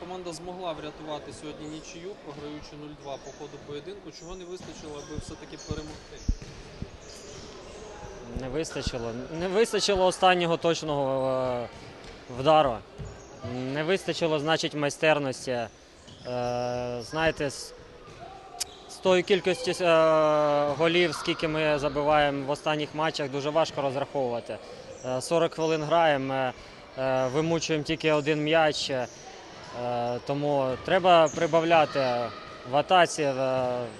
команда змогла врятувати сьогодні нічию, програючи 0-2 по ходу поєдинку. Чого не вистачило, аби все-таки перемогти? Не вистачило. Не вистачило останнього точного е, вдару. Не вистачило, значить, майстерності. Е, знаєте, з, тою кількістю е, голів, скільки ми забиваємо в останніх матчах, дуже важко розраховувати. Е, 40 хвилин граємо, вимучуємо тільки один м'яч. Е, тому треба прибавляти в атаці,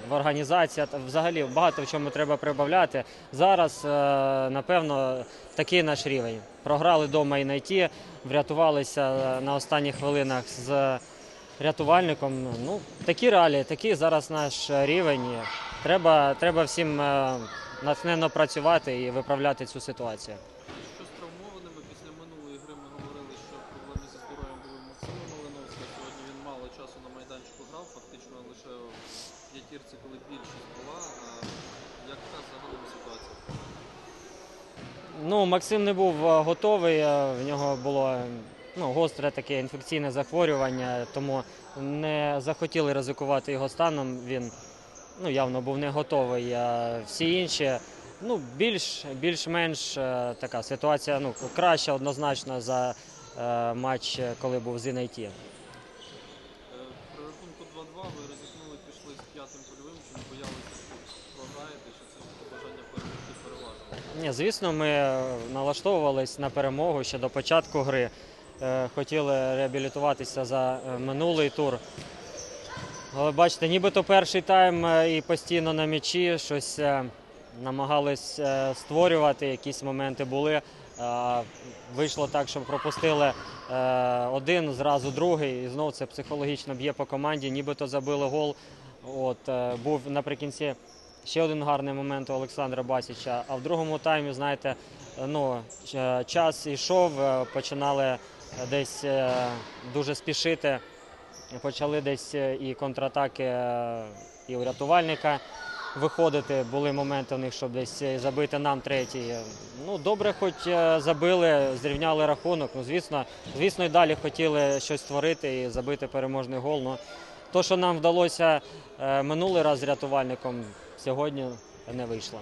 в, організації, взагалі багато в чому треба прибавляти. Зараз, е, напевно, такий наш рівень. Програли вдома і найти, врятувалися е, на останніх хвилинах з рятувальником. Ну, такі реалії, такий зараз наш рівень. Треба, треба всім натхненно працювати і виправляти цю ситуацію. Що з травмованими після минулої гри ми говорили, що проблеми зі здоров'ям були в Максима Малиновська. Сьогодні він мало часу на майданчику грав, фактично лише в п'ятірці, коли більшість була. А як та загалом ситуація? Ну, Максим не був готовий, в нього було ну, гостре таке інфекційне захворювання, тому не захотіли ризикувати його станом. Він ну, явно був не готовий. А всі інші, ну, більш, більш-менш е, така ситуація ну, краща однозначно за е, матч, коли був з Інайті. При рахунку 2-2 ви ризикнули, пішли з п'ятим польовим, чи не боялися, що програєте, чи це бажання перемогти переважно? Ні, звісно, ми е, налаштовувались на перемогу ще до початку гри. Е, Хотіли реабілітуватися за е, минулий тур. Але бачите, нібито перший тайм і постійно на м'ячі щось намагались створювати, якісь моменти були. Вийшло так, що пропустили е, один, зразу другий, і знову це психологічно б'є по команді, нібито забили гол. От, е, був наприкінці ще один гарний момент у Олександра Басіча. А в другому таймі, знаєте, е, ну, час йшов, е, починали десь е, дуже спішити. Почали десь е, і контратаки е, і у рятувальника виходити. Були моменти у них, щоб десь е, забити нам третій. Ну добре, хоч е, забили, зрівняли рахунок. Ну звісно, звісно, і далі хотіли щось створити і забити переможний гол. Ну то, що нам вдалося е, минулий раз з рятувальником, сьогодні не вийшло.